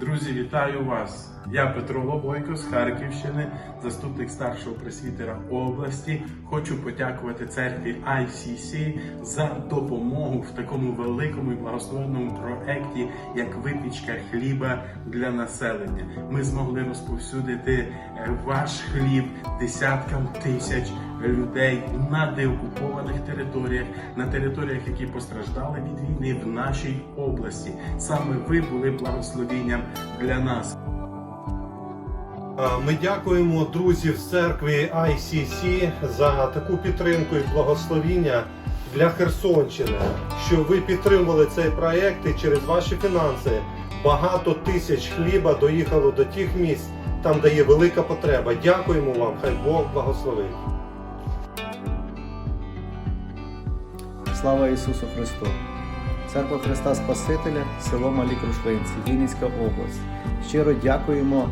Друзі, вітаю вас! Я Петро Лобойко з Харківщини, заступник старшого пресвітера області. Хочу подякувати церкві ICC за допомогу в такому великому і благословенному проекті, як випічка хліба для населення. Ми змогли розповсюдити е, ваш хліб десяткам тисяч людей на деокупованих територіях, на територіях, які постраждали від війни в нашій області. Саме ви були благословенням для нас. Ми дякуємо друзів з церкви ICC за таку підтримку і благословіння для Херсонщини, що ви підтримували цей проект і через ваші фінанси багато тисяч хліба доїхало до тих місць, там де є велика потреба. Дякуємо вам, хай Бог благословить. Слава Ісусу Христу! Церква Христа Спасителя, село Малі Крушлинці, Вінницька область. Щиро дякуємо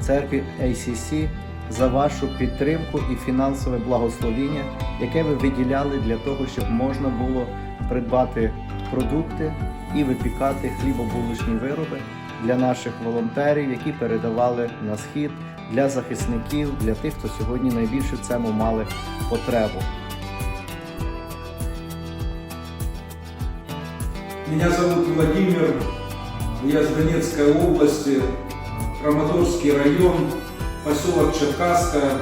церкві ACC за вашу підтримку і фінансове благословіння, яке ви виділяли для того, щоб можна було придбати продукти і випікати хлібобулочні вироби для наших волонтерів, які передавали на схід для захисників, для тих, хто сьогодні найбільше в цьому мали потребу. Меня зовут Владимир, я с Донецкой области, Краматорский район, поселок Черкасское,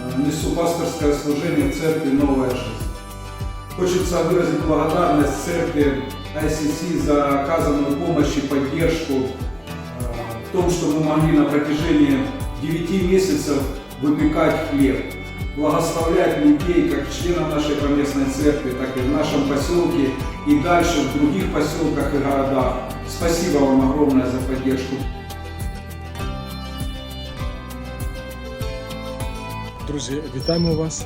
Э, несу пасторское служение церкви «Новая жизнь». Хочется выразить благодарность церкви ICC за оказанную помощь и поддержку э, в том, что мы могли на протяжении 9 месяцев выпекать хлеб, благословлять людей, как членов нашей поместной церкви, так и в нашем поселке и дальше в других поселках и городах. Спасибо вам огромное за поддержку. Друзі, вітаємо вас!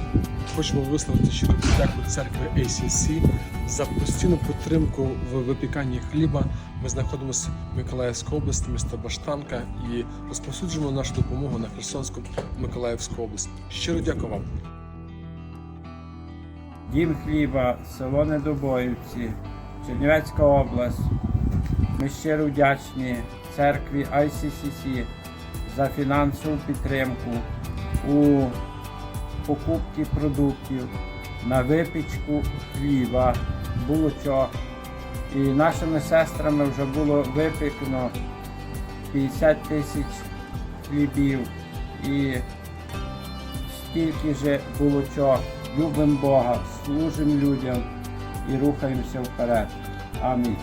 Хочемо висловити щиро подяку церкви ACC за постійну підтримку в випіканні хліба. Ми знаходимося в Миколаївській області, місто Баштанка, і розповсюджуємо нашу допомогу на Херсонську Миколаївську область. Щиро дякую вам. Дім хліба, село Недобоївці, Чернівецька область. Ми щиро вдячні церкві ICCC за фінансову підтримку у покупці продуктів, на випічку хліба, булочок. І нашими сестрами вже було випікно 50 тисяч хлібів і стільки же булочок. Любимо Бога, служимо людям і рухаємося вперед. Амінь.